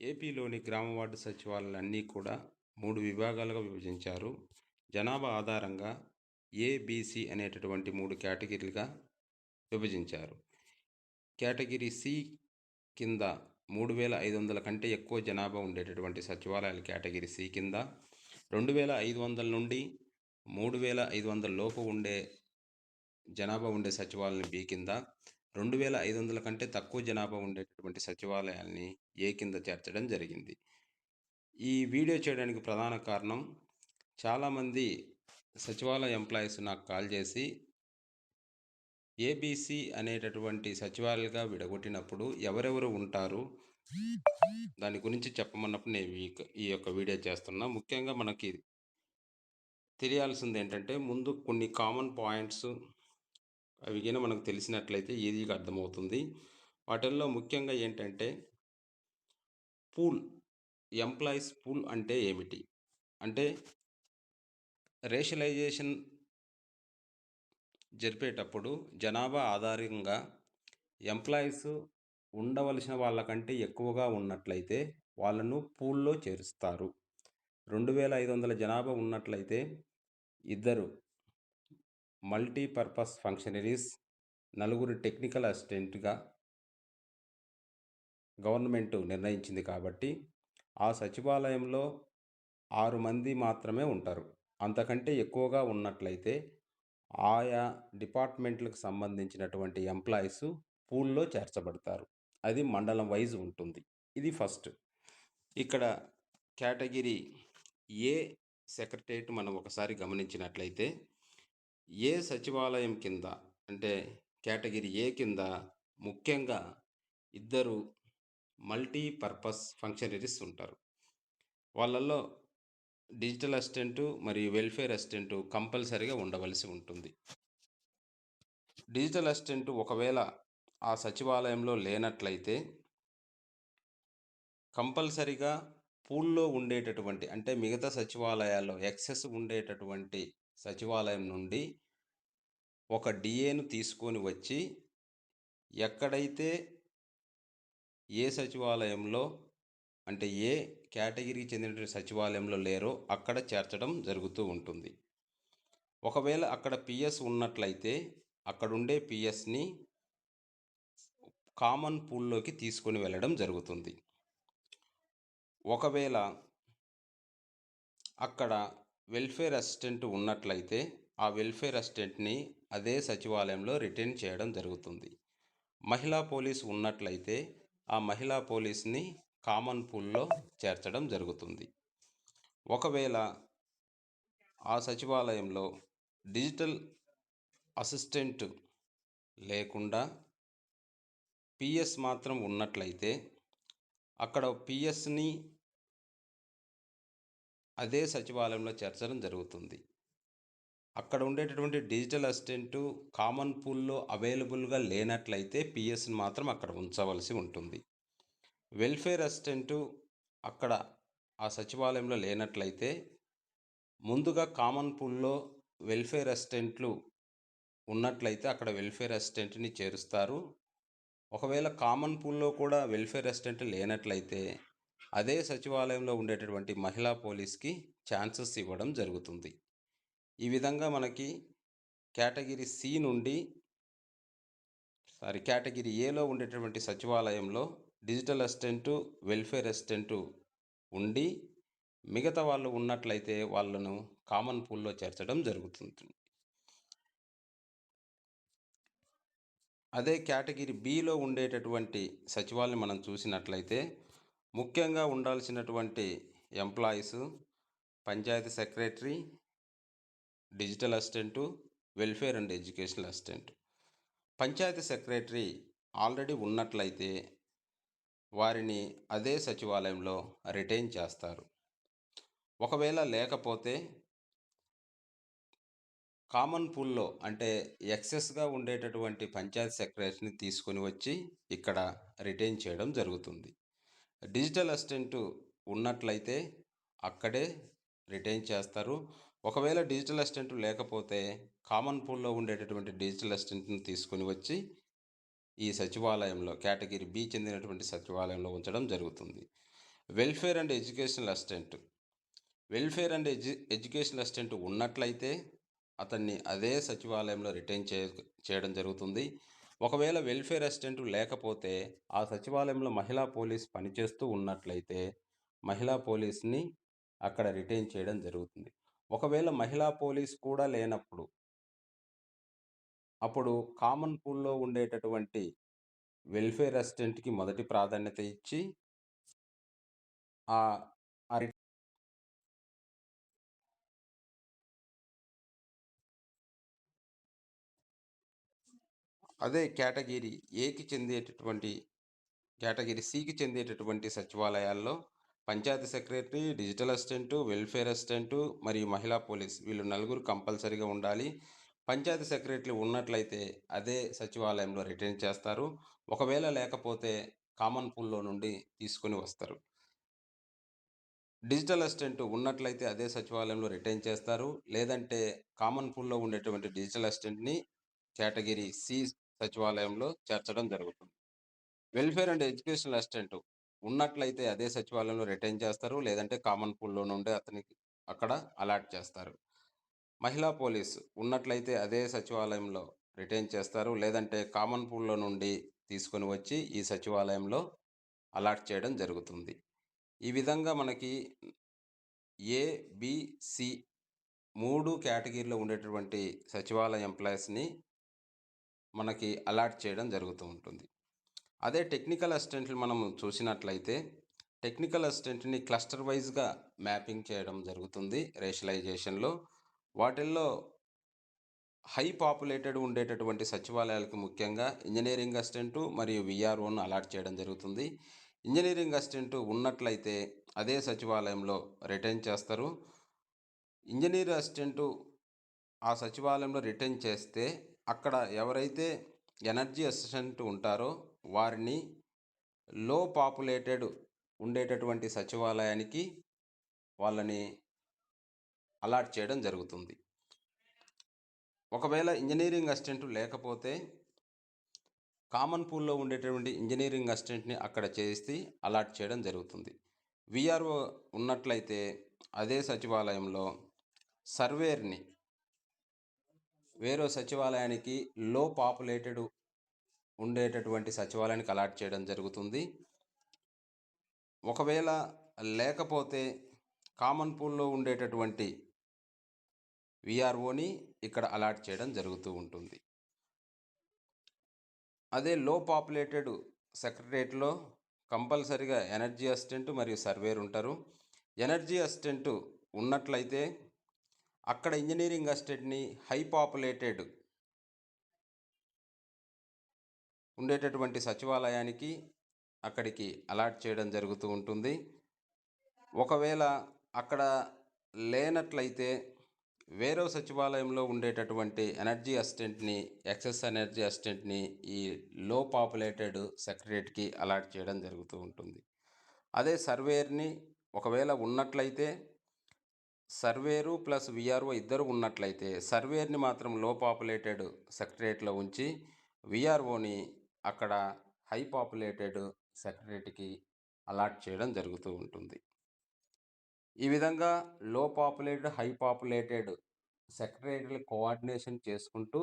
ఏపీలోని గ్రామ వార్డు సచివాలయాలన్నీ కూడా మూడు విభాగాలుగా విభజించారు. జనాభా ఆధారంగా ఏబిసి అనేటటువంటి మూడు కేటగిరీలుగా విభజించారు. కేటగిరీ సి కింద మూడు వేల ఐదు వందల కంటే ఎక్కువ జనాభా ఉండేటటువంటి సచివాలయాలు కేటగిరీ సి కింద రెండు వేల ఐదు వందల నుండి మూడు వేల ఐదు వందల లోపు ఉండే జనాభా ఉండే సచివాలయం బి కింద రెండు వేల ఐదు వందల కంటే తక్కువ జనాభా ఉండేటటువంటి సచివాలయాల్ని ఏ కింద చేర్చడం జరిగింది. ఈ వీడియో చేయడానికి ప్రధాన కారణం చాలామంది సచివాలయ ఎంప్లాయీస్ నాకు కాల్ చేసి ఏబీసీ అనేటటువంటి సచివాలయాలుగా విడగొట్టినప్పుడు ఎవరెవరు ఉంటారు? దాని గురించి చెప్పమన్నప్పుడు నేను ఈ యొక్క- ఈ యొక్క వీడియో చేస్తున్నా. ముఖ్యంగా మనకి తెలియాల్సింది ఏంటంటే ముందు కొన్ని కామన్ పాయింట్స్ అవి గిన మనకు తెలిసినట్లయితే ఈజీగా అర్థమవుతుంది? వాటిల్లో ముఖ్యంగా ఏంటంటే పూల్ ఎంప్లాయీస్ పూల్ అంటే ఏమిటి? అంటే రేషలైజేషన్ జరిపేటప్పుడు జనాభా ఆధారంగా ఎంప్లాయీస్ ఉండవలసిన వాళ్ళకంటే ఎక్కువగా ఉన్నట్లయితే వాళ్ళను పూల్లో చేరుస్తారు. రెండు వేల ఐదు వందల జనాభా ఉన్నట్లయితే ఇద్దరు మల్టీపర్పస్ ఫంక్షనరీస్ నలుగురు టెక్నికల్ అసిస్టెంట్గా గవర్నమెంట్ నిర్ణయించింది కాబట్టి ఆ సచివాలయంలో ఆరు మంది మాత్రమే ఉంటారు. అంతకంటే ఎక్కువగా ఉన్నట్లయితే ఆయా డిపార్ట్మెంట్లకు సంబంధించినటువంటి ఎంప్లాయీస్ పూల్లో చేర్చబడతారు. అది మండలం వైజ్ ఉంటుంది. ఇది ఫస్ట్. ఇక్కడ కేటగిరీ ఏ సెక్రటరేట్ మనం ఒకసారి గమనించినట్లయితే ఏ సచివాలయం కింద అంటే కేటగిరీ ఏ కింద ముఖ్యంగా ఇద్దరు మల్టీపర్పస్ ఫంక్షనరీస్ ఉంటారు. వాళ్ళల్లో డిజిటల్ అసిస్టెంటు మరియు వెల్ఫేర్ అసిస్టెంటు కంపల్సరీగా ఉండవలసి ఉంటుంది. డిజిటల్ అసిస్టెంటు ఒకవేళ ఆ సచివాలయంలో లేనట్లయితే కంపల్సరిగా పూల్లో ఉండేటటువంటి అంటే మిగతా సచివాలయాల్లో ఎక్సెస్ ఉండేటటువంటి సచివాలయం నుండి ఒక డిఏను తీసుకొని వచ్చి ఎక్కడైతే ఏ సచివాలయంలో అంటే ఏ కేటగిరీకి చెందిన సచివాలయంలో లేరో అక్కడ చేర్చడం జరుగుతూ ఉంటుంది. ఒకవేళ అక్కడ పిఎస్ ఉన్నట్లయితే అక్కడుండే పిఎస్ని కామన్ పూల్లోకి తీసుకొని వెళ్ళడం జరుగుతుంది. ఒకవేళ అక్కడ వెల్ఫేర్ అసిస్టెంట్ ఉన్నట్లయితే ఆ వెల్ఫేర్ అసిస్టెంట్ని అదే సచివాలయంలో రిటైన్ చేయడం జరుగుతుంది. మహిళా పోలీస్ ఉన్నట్లయితే ఆ మహిళా పోలీస్ని కామన్ పూల్లో చేర్చడం జరుగుతుంది. ఒకవేళ ఆ సచివాలయంలో డిజిటల్ అసిస్టెంట్ లేకుండా పిఎస్ మాత్రం ఉన్నట్లయితే అక్కడ పిఎస్ని అదే సచివాలయంలో చేర్చడం జరుగుతుంది. అక్కడ ఉండేటటువంటి డిజిటల్ అసిస్టెంటు కామన్ పూల్లో అవైలబుల్గా లేనట్లయితే పిఎస్ని మాత్రం అక్కడ ఉంచవలసి ఉంటుంది. వెల్ఫేర్ అసిస్టెంటు అక్కడ ఆ సచివాలయంలో లేనట్లయితే ముందుగా కామన్ పూల్లో వెల్ఫేర్ అసిస్టెంట్లు ఉన్నట్లయితే అక్కడ వెల్ఫేర్ అసిస్టెంట్ని చేరుస్తారు. ఒకవేళ కామన్ పూల్లో కూడా వెల్ఫేర్ అసిస్టెంట్ లేనట్లయితే అదే సచివాలయంలో ఉండేటటువంటి మహిళా పోలీస్కి ఛాన్సెస్ ఇవ్వడం జరుగుతుంది. ఈ విధంగా మనకి కేటగిరీ సి నుండి సారీ కేటగిరీ ఏలో ఉండేటటువంటి సచివాలయంలో డిజిటల్ అసిస్టెంటు వెల్ఫేర్ అసిస్టెంటు ఉండి మిగతా వాళ్ళు ఉన్నట్లయితే వాళ్ళను కామన్ పూల్లో చేర్చడం జరుగుతుంది. అదే కేటగిరీ బిలో ఉండేటటువంటి సచివాలయం మనం చూసినట్లయితే ముఖ్యంగా ఉండాల్సినటువంటి employees panchayat secretary digital assistant welfare and educational assistant. Panchayat secretary already ఉన్నట్లయితే వారిని అదే సచివాలయంలో రిటైన్ చేస్తారు. ఒకవేళ లేకపోతే కామన్ పూల్లో అంటే ఎక్సెస్గా ఉండేటటువంటి పంచాయత్ సెక్రటరీని తీసుకొని వచ్చి ఇక్కడ రిటైన్ చేయడం జరుగుతుంది. డిజిటల్ అసిస్టెంట్ ఉన్నట్లయితే అక్కడే రిటైన్ చేస్తారు. ఒకవేళ డిజిటల్ అసిస్టెంట్ లేకపోతే కామన్ పూల్లో ఉండేటటువంటి డిజిటల్ అసిస్టెంట్ని తీసుకొని వచ్చి ఈ సచివాలయంలో కేటగిరీ బి చెందినటువంటి సచివాలయంలో ఉంచడం జరుగుతుంది. Welfare and educational assistant. Welfare and edu educational assistant ఉన్నట్లయితే అతన్ని అదే సచివాలయంలో రిటైన్ చే చేయడం జరుగుతుంది. ఒకవేళ వెల్ఫేర్ అసిస్టెంట్ లేకపోతే ఆ సచివాలయంలో మహిళా పోలీస్ పనిచేస్తూ ఉన్నట్లయితే మహిళా పోలీస్ని అక్కడ రిటైన్ చేయడం జరుగుతుంది. ఒకవేళ మహిళా పోలీస్ కూడా లేనప్పుడు అప్పుడు కామన్ పూల్లో ఉండేటటువంటి వెల్ఫేర్ అసిస్టెంట్కి మొదటి ప్రాధాన్యత ఇచ్చి ఆ అదే కేటగిరీ ఏకి చెందేటటువంటి కేటగిరీ సికి చెందేటటువంటి సచివాలయాల్లో panchayat secretary digital assistant welfare assistant మరియు మహిళా పోలీస్ వీళ్ళు నలుగురు కంపల్సరీగా ఉండాలి. పంచాయతీ సెక్రటరీ ఉన్నట్లయితే అదే సచివాలయంలో రిటైన్ చేస్తారు. ఒకవేళ లేకపోతే కామన్ పూల్లో నుండి తీసుకొని వస్తారు. డిజిటల్ అసిస్టెంట్ ఉన్నట్లయితే అదే సచివాలయంలో రిటైన్ చేస్తారు. లేదంటే కామన్ పూల్లో ఉండేటువంటి డిజిటల్ అసిస్టెంట్ని కేటగిరీ సి సచివాలయంలో చేర్చడం జరుగుతుంది. వెల్ఫేర్ అండ్ ఎడ్యుకేషనల్ అసిస్టెంట్ ఉన్నట్లయితే అదే సచివాలయంలో రిటైన్ చేస్తారు. లేదంటే కామన్ పూల్లో నుండి అతనికి అక్కడ అలాట్ చేస్తారు. మహిళా పోలీస్ ఉన్నట్లయితే అదే సచివాలయంలో రిటైన్ చేస్తారు. లేదంటే కామన్ పూల్లో నుండి తీసుకొని వచ్చి ఈ సచివాలయంలో అలాట్ చేయడం జరుగుతుంది. ఈ విధంగా మనకి ఏబిసి మూడు కేటగిరీలో ఉండేటటువంటి సచివాలయ ఎంప్లాయీస్ని మనకి అలాట్ చేయడం జరుగుతూ ఉంటుంది. అదే టెక్నికల్ అసిస్టెంట్లు మనం చూసినట్లయితే టెక్నికల్ అసిస్టెంట్ని క్లస్టర్ వైజ్గా మ్యాపింగ్ చేయడం జరుగుతుంది రేషలైజేషన్లో వాటిల్లో హై పాపులేటెడ్ ఉండేటటువంటి సచివాలయాలకు ముఖ్యంగా ఇంజనీరింగ్ అసిస్టెంటు మరియు విఆర్ఓను అలాట్ చేయడం జరుగుతుంది. ఇంజనీరింగ్ అసిస్టెంట్ ఉన్నట్లయితే అదే సచివాలయంలో రిటైన్ చేస్తారు. ఇంజనీర్ అసిస్టెంటు ఆ సచివాలయంలో రిటైన్ చేస్తే అక్కడ ఎవరైతే ఎనర్జీ అసిస్టెంట్ ఉంటారో వారిని లో పాపులేటెడ్ ఉండేటటువంటి సచివాలయానికి వాళ్ళని అలాట్ చేయడం జరుగుతుంది. ఒకవేళ ఇంజనీరింగ్ అసిస్టెంట్ లేకపోతే కామన్ పూల్లో ఉండేటటువంటి ఇంజనీరింగ్ అసిస్టెంట్ని అక్కడ చేసి అలాట్ చేయడం జరుగుతుంది. విఆర్ఓ ఉన్నట్లయితే అదే సచివాలయంలో సర్వేర్ని వేరే సచివాలయానికి లో పాపులేటెడ్ ఉండేటటువంటి సచివాలయానికి అలాట్ చేయడం జరుగుతుంది. ఒకవేళ లేకపోతే కామన్ పూల్లో ఉండేటటువంటి విఆర్ఓని ఇక్కడ అలాట్ చేయడం జరుగుతూ ఉంటుంది. అదే లో పాపులేటెడ్ సెక్రటరేట్లో కంపల్సరిగా ఎనర్జీ అసిస్టెంట్ మరియు సర్వేర్ ఉంటారు. ఎనర్జీ అసిస్టెంట్ ఉన్నట్లయితే అక్కడ ఇంజనీరింగ్ అసిస్టెంట్ని హై పాపులేటెడ్ ఉండేటటువంటి సచివాలయానికి అక్కడికి అలాట్ చేయడం జరుగుతూ ఉంటుంది. ఒకవేళ అక్కడ లేనట్లయితే వేరే సచివాలయంలో ఉండేటటువంటి ఎనర్జీ అసిస్టెంట్ని ఎక్సెస్ ఎనర్జీ అసిస్టెంట్ని ఈ లో పాపులేటెడ్ సెక్రటరీకి అలాట్ చేయడం జరుగుతూ ఉంటుంది. అదే సర్వేర్ని ఒకవేళ ఉన్నట్లయితే సర్వేరు ప్లస్ విఆర్ఓ ఇద్దరు ఉన్నట్లయితే సర్వేర్ని మాత్రం లో పాపులేటెడ్ సెక్రటరేట్లో ఉంచి విఆర్ఓని అక్కడ హై పాపులేటెడ్ సెక్రటరేట్కి అలాట్ చేయడం జరుగుతూ ఉంటుంది. ఈ విధంగా లో పాపులేటెడ్ హై పాపులేటెడ్ సెక్రటరీలు కోఆర్డినేషన్ చేసుకుంటూ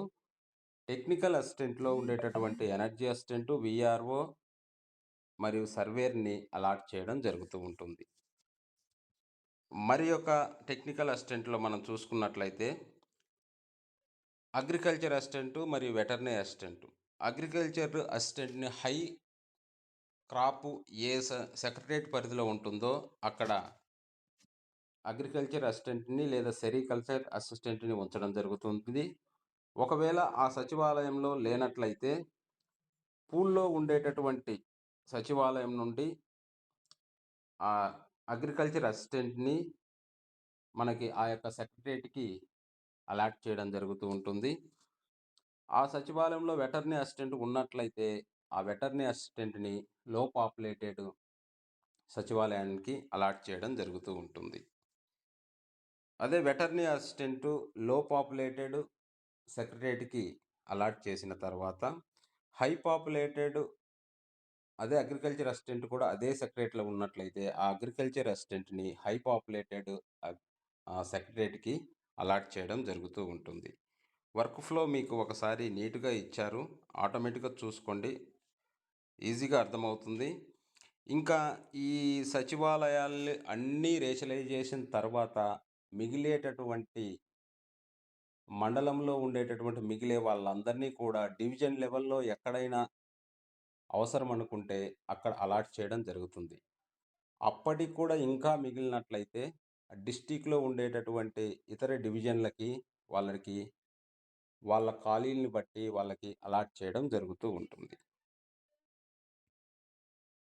టెక్నికల్ అసిస్టెంట్లో ఉండేటటువంటి ఎనర్జీ అసిస్టెంట్ విఆర్ఓ మరియు సర్వేర్ని అలాట్ చేయడం జరుగుతూ ఉంటుంది. మరి యొక్క టెక్నికల్ అసిస్టెంట్లో మనం చూసుకున్నట్లయితే అగ్రికల్చర్ అసిస్టెంటు మరియు వెటర్నరీ అసిస్టెంటు. అగ్రికల్చర్ అసిస్టెంట్ని హై క్రాపు ఏ సెక్రటరేట్ పరిధిలో ఉంటుందో అక్కడ అగ్రికల్చర్ అసిస్టెంట్ని లేదా సెరికల్చర్ అసిస్టెంట్ని ఉంచడం జరుగుతుంది. ఒకవేళ ఆ సచివాలయంలో లేనట్లయితే పూల్లో ఉండేటటువంటి సచివాలయం నుండి ఆ అగ్రికల్చర్ అసిస్టెంట్ని మనకి ఆ యొక్క సెక్రటరేట్కి అలాట్ చేయడం జరుగుతూ ఉంటుంది. ఆ సచివాలయంలో వెటర్నరీ అసిస్టెంట్ ఉన్నట్లయితే ఆ వెటర్నరీ అసిస్టెంట్ని లో పాపులేటెడ్ సచివాలయానికి అలాట్ చేయడం జరుగుతూ ఉంటుంది. అదే వెటర్నరీ అసిస్టెంట్లో పాపులేటెడ్ సెక్రటరేట్కి అలాట్ చేసిన తర్వాత హై పాపులేటెడ్ అదే అగ్రికల్చర్ అసిస్టెంట్ కూడా అదే సెక్రటరీలో ఉన్నట్లయితే ఆ అగ్రికల్చర్ అసిస్టెంట్ని హై పాపులేటెడ్ సెక్రటరీకి అలాట్ చేయడం జరుగుతూ ఉంటుంది. వర్క్ ఫ్లో మీకు ఒకసారి నీట్గా ఇచ్చారు. ఆటోమేటిక్గా చూసుకోండి. ఈజీగా అర్థమవుతుంది. ఇంకా ఈ సచివాలయాల్ని అన్నీ రేషలైజేషన్ తర్వాత మిగిలేటటువంటి మండలంలో ఉండేటటువంటి మిగిలే వాళ్ళందరినీ కూడా డివిజన్ లెవెల్లో ఎక్కడైనా అవసరం అనుకుంటే అక్కడ అలాట్ చేయడం జరుగుతుంది. అప్పటికి కూడా ఇంకా మిగిలినట్లయితే డిస్టిక్లో ఉండేటటువంటి ఇతర డివిజన్లకి వాళ్ళకి వాళ్ళ ఖాళీలను బట్టి వాళ్ళకి అలాట్ చేయడం జరుగుతూ ఉంటుంది.